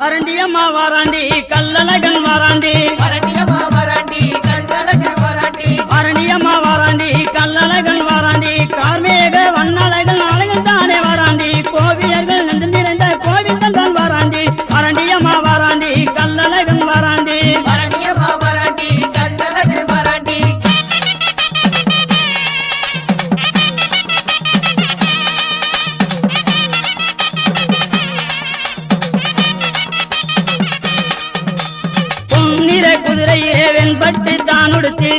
அரண்டியம்மா வாராண்டி நிற குதிரையிலே வெண்பட்டு தான் உடுத்தி